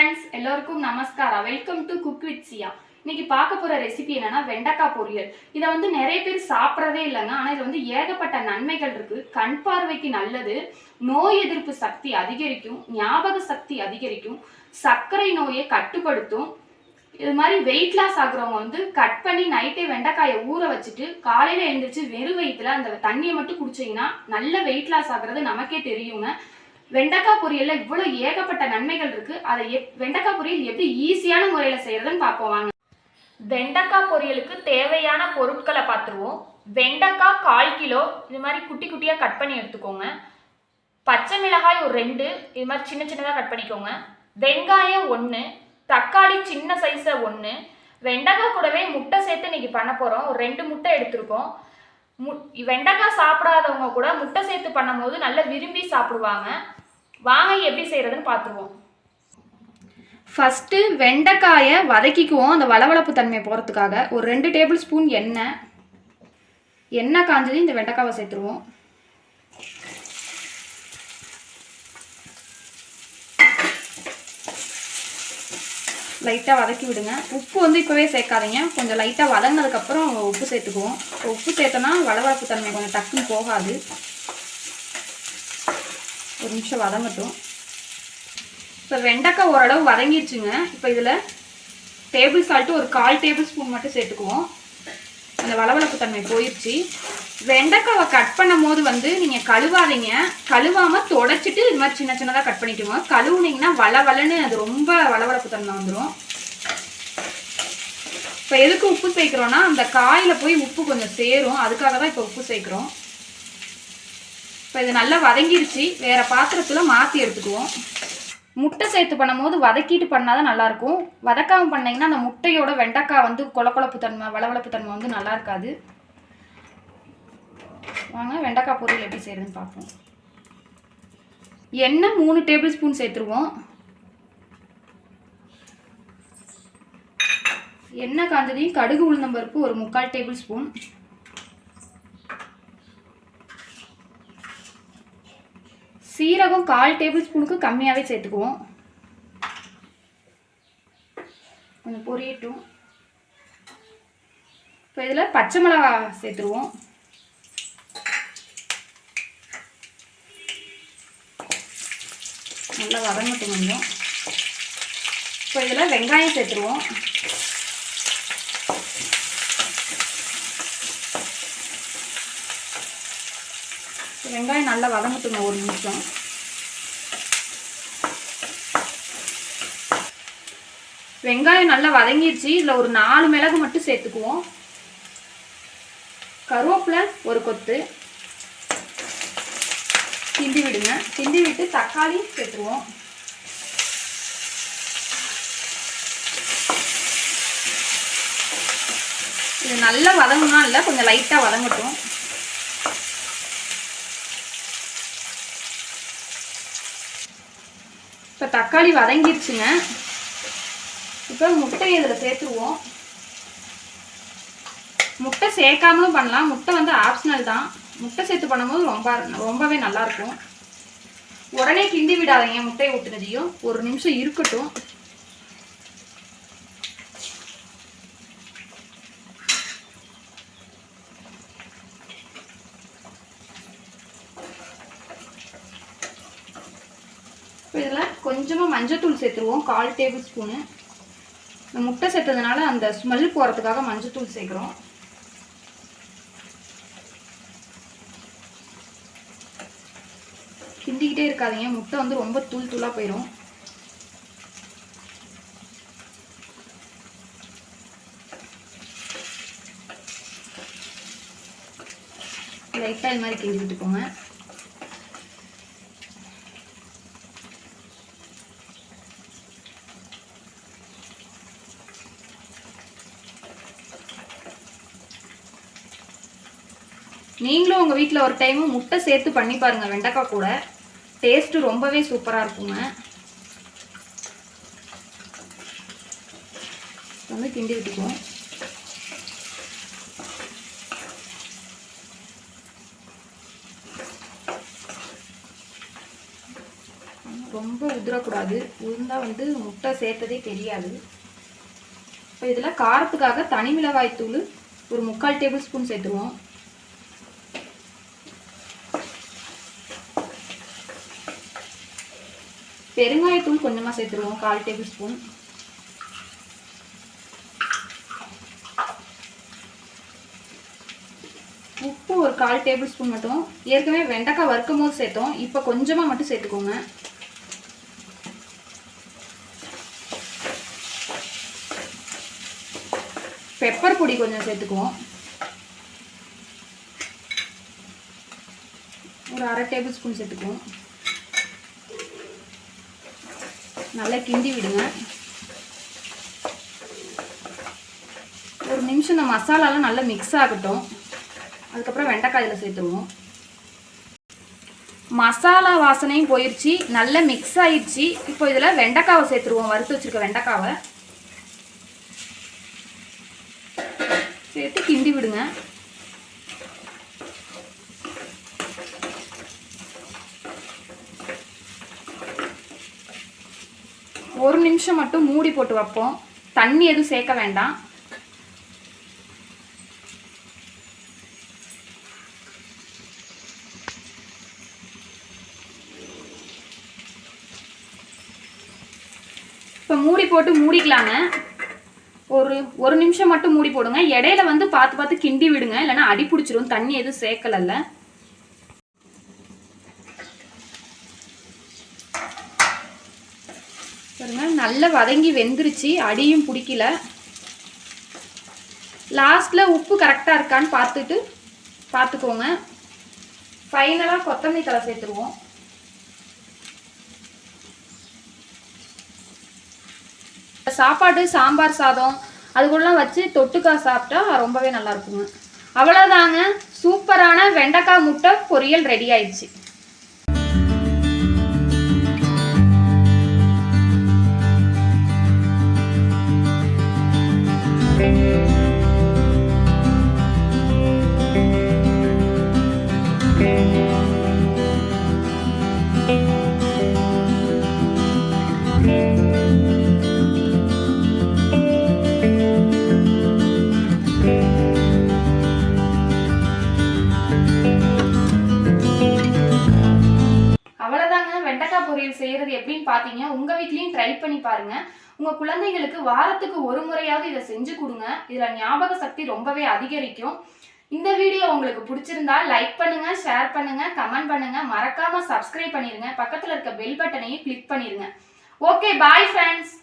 Friends எல்லோருக்கும் நமஸ்காரம். Welcome to cook with Siya இன்னைக்கு பார்க்க போற ரெசிபி என்னன்னா வெண்டக்காய் பொரியல். இதை வந்து நிறைய பேர் சாப்பிட்றதே இல்லைங்க. ஆனா இது வந்து ஏகப்பட்ட நன்மைகள் இருக்கு. கண் பார்வைக்கு நல்லது நோய் எதிர்ப்பு சக்தி அதிகரிக்கும் ஞாபக சக்தி அதிகரிக்கும் சர்க்கரை நோயை கட்டுப்படுத்தும். இது மாதிரி வெயிட் லாஸ் ஆகுறவங்க வந்து கட் பண்ணி நைட்டே வெண்டைக்காயை ஊற வச்சுட்டு காலையில எழுந்திரிச்சு வெறும் வயிற்றுல அந்த தண்ணியை மட்டும் குடிச்சிங்கன்னா நல்ல வெயிட் லாஸ் ஆகுறது நமக்கே தெரியுங்க. வெண்டைக்காய் பொரியல்ல இவ்வளவு ஏகப்பட்ட நன்மைகள் இருக்கு. அதை எப் வெண்டைக்காய் பொரியல் எப்படி ஈஸியான முறையில செய்யறதுன்னு பார்ப்போம் வாங்க. வெண்டைக்காய் பொரியலுக்கு தேவையான பொருட்களை பார்த்துருவோம். வெண்டைக்காய் கால் கிலோ இது மாதிரி குட்டி குட்டியா கட் பண்ணி எடுத்துக்கோங்க. பச்சை மிளகாய் ஒரு ரெண்டு இது மாதிரி சின்ன சின்னதாக கட் பண்ணிக்கோங்க. வெங்காயம் ஒன்று தக்காளி சின்ன சைஸை ஒன்று வெண்டைக்காய் கூடவே முட்டை சேர்த்து இன்னைக்கு பண்ண போகிறோம் ஒரு ரெண்டு முட்டை எடுத்திருக்கோம். மு வெண்டைக்காய் சாப்பிடாதவங்க கூட முட்டை சேர்த்து பண்ணும்போது நல்லா விரும்பி சாப்பிடுவாங்க. வாங்க எப்படி செய்கிறதுன்னு பார்த்துருவோம். ஃபஸ்ட்டு வெண்டைக்காயை வதக்கிக்குவோம் அந்த வளவளப்பு தன்மை போகிறதுக்காக ஒரு ரெண்டு டேபிள் ஸ்பூன் எண்ணெய். எண்ணெய் காஞ்சது இந்த வெண்டைக்காவை சேர்த்துருவோம். லைட்டாக வதக்கி விடுங்க. உப்பு வந்து இப்போவே சேர்க்காதீங்க. கொஞ்சம் லைட்டாக வதங்கினதுக்கப்புறம் உப்பு சேர்த்துக்குவோம். உப்பு சேர்த்தோன்னா வளவளப்பு தன்மை கொஞ்சம் டக்குன்னு போகாது. ஒரு நிமிஷம் வதங்கட்டும். இப்போ வெண்டைக்காய் ஓரளவு வதங்கிடுச்சுங்க. இப்போ இதில் டேபிள் சால்ட்டு ஒரு கால் டேபிள் ஸ்பூன் மட்டும் சேர்த்துக்குவோம். அந்த வளவளப்பு தன்மை போயிடுச்சு வெண்டைக்காவை கட் பண்ணும் போது வந்து நீங்கள் கழுவாதீங்க. கழுவாமல் தொடச்சிட்டு இது மாதிரி சின்ன சின்னதாக கட் பண்ணிக்கோங்க. கழுவுனீங்கன்னா வளவலன்னு அது ரொம்ப வளவளப்பு தன்மை வந்துடும் இப்போ எதுக்கு உப்பு சேர்க்குறோன்னா அந்த காயில் போய் உப்பு கொஞ்சம் சேரும். அதுக்காக தான் இப்போ உப்பு சேர்க்குறோம். இப்போ இது நல்லா வதங்கிருச்சு. வேறு பாத்திரத்தில் மாற்றி எடுத்துக்குவோம். முட்டை சேர்த்து பண்ணும்போது வதக்கிட்டு பண்ணால் தான் நல்லாயிருக்கும். வதக்காமல் பண்ணிங்கன்னா அந்த முட்டையோட வெண்டைக்காய் வந்து கொலக்கொலப்பு தன்மை வளவளப்பு தன்மை வந்து நல்லா இருக்காது. வாங்க வெண்டைக்காய் பொரியல் எப்படி செய்யறதுன்னு பார்ப்போம். எண்ணெய் மூணு டேபிள் ஸ்பூன் சேர்த்துருவோம். எண்ணெய் காஞ்சதையும் கடுகு உளுந்தம்பருப்பு ஒரு முக்கால் டேபிள் ஸ்பூன். சீரகம் கால் டேபிள் ஸ்பூனுக்கு கம்மியாகவே சேர்த்துக்குவோம். கொஞ்சம் பொரியட்டும். இப்போ இதில் பச்சை மிளகா சேர்த்துருவோம். நல்லா வதங்கட்டும் கொஞ்சம். இப்போ இதில் வெங்காயம் சேர்த்துருவோம். வெங்காயம் நல்லா வதங்கட்டுங்க ஒரு நிமிஷம். வெங்காயம் நல்லா வதங்கிடுச்சு இதில் ஒரு நாலு மிளகு மட்டும் சேர்த்துக்குவோம். கருவேப்பிலை ஒரு கொத்து. கிண்டி விடுங்க. கிண்டி விட்டு தக்காளி சேர்த்துருவோம். இது நல்லா வதங்கணும் இல்லை கொஞ்சம் லைட்டாக வதங்கட்டும். இப்போ தக்காளி வதங்கிருச்சுங்க. இப்போ முட்டையை இதில் சேர்த்துருவோம். முட்டை சேர்க்காமலும் பண்ணலாம். முட்டை வந்து ஆப்ஷனல் தான். முட்டை சேர்த்து பண்ணும்போது ரொம்ப ரொம்பவே நல்லாயிருக்கும் உடனே கிண்டி விடாதீங்க முட்டையை ஊற்றுனதையும் ஒரு நிமிஷம் இருக்கட்டும் இப்போ இதில் கொஞ்சமாக மஞ்சத்தூள் சேர்த்துருவோம். கால் டேபிள் ஸ்பூனு. இந்த முட்டை சேர்த்ததுனால அந்த ஸ்மெல் போகிறதுக்காக மஞ்சத்தூள் சேர்க்குறோம். கிண்டிக்கிட்டே இருக்காதீங்க. முட்டை வந்து ரொம்ப தூள் தூளாக போயிடும் லைட்டாக இது மாதிரி கிண்டிக்கிட்டு போங்க நீங்களும் உங்கள் வீட்டில் ஒரு டைமு முட்டை சேர்த்து பண்ணி பாருங்கள் வெண்டைக்காய் கூட. டேஸ்ட்டு ரொம்பவே சூப்பராக இருக்குங்க. வந்து கிண்டி விட்டுக்குவோம். ரொம்ப உதிரக்கூடாது. உதிர்ந்தால் வந்து முட்டை சேர்த்ததே தெரியாது. இப்போ இதில் காரத்துக்காக தனி மிளகாய் தூள் ஒரு முக்கால் டேபிள் ஸ்பூன் சேர்த்துருவோம். பெருங்காயத்தூள் கொஞ்சமாக சேர்த்துருவோம். கால் டேபிள் ஸ்பூன் உப்பு ஒரு கால் டேபிள் ஸ்பூன் மட்டும். ஏற்கனவே வெண்டைக்காய் வறுக்கும் போது சேர்த்தோம். இப்போ கொஞ்சமாக மட்டும் சேர்த்துக்கோங்க. பெப்பர் பொடி கொஞ்சம் சேர்த்துக்குவோம். ஒரு அரை டேபிள் ஸ்பூன் சேர்த்துக்குவோம். நல்லா கிண்டி விடுங்க. ஒரு நிமிஷம் இந்த மசாலாலாம் நல்லா மிக்ஸ் ஆகட்டும். அதுக்கப்புறம் வெண்டைக்காயில் இதில் சேர்த்துருவோம் மசாலா வாசனையும் போயிடுச்சு நல்லா மிக்ஸ் ஆயிடுச்சு இப்போ இதில் வெண்டைக்காவை சேர்த்துருவோம். வறுத்து வச்சுருக்க வெண்டைக்காவை. சேர்த்து கிண்டி விடுங்க ஒரு நிமிஷம் மட்டும் மூடி போட்டு வைப்போம். தண்ணி எதுவும் சேர்க்க வேண்டாம். இப்போ மூடி போட்டு மூடிக்கலாங்க. ஒரு ஒரு நிமிஷம் மட்டும் மூடி போடுங்க. இடையில வந்து பார்த்து பார்த்து கிண்டி விடுங்க. இல்லைன்னா அடி பிடிச்சிரும். தண்ணி எதுவும் சேர்க்கலல்ல. நல்லா வதங்கி வெந்துருச்சு அடியும் பிடிக்கல. லாஸ்ட்டில் உப்பு கரெக்டாக இருக்கான்னு பார்த்துட்டு பார்த்துக்கோங்க. ஃபைனலாக கொத்தமல்லி தலை சேர்த்துருவோம். சாப்பாடு சாம்பார் சாதம் அதுக்குள்ளலாம் வச்சு தொட்டுக்கா சாப்பிட்டா ரொம்பவே நல்லா இருக்குங்க. அவ்வளோதாங்க சூப்பரான வெண்டைக்காய் முட்டை பொரியல் ரெடி ஆயிடுச்சு. அவ்வளோதாங்க பார்த்தீங்க உங்கள் வீட்லேயும் ட்ரை பண்ணி பாருங்க. உங்கள் குழந்தைகளுக்கு வாரத்துக்கு ஒரு முறையாவது இதை செஞ்சு கொடுங்க. இதில் ஞாபக சக்தி ரொம்பவே அதிகரிக்கும். இந்த வீடியோ உங்களுக்கு பிடிச்சிருந்தா லைக் பண்ணுங்க ஷேர் பண்ணுங்க கமெண்ட் பண்ணுங்க. மறக்காம சப்ஸ்கிரைப் பண்ணிருங்க. பக்கத்துல இருக்க பெல் பட்டனையும் கிளிக் பண்ணிருங்க. Okay bye friends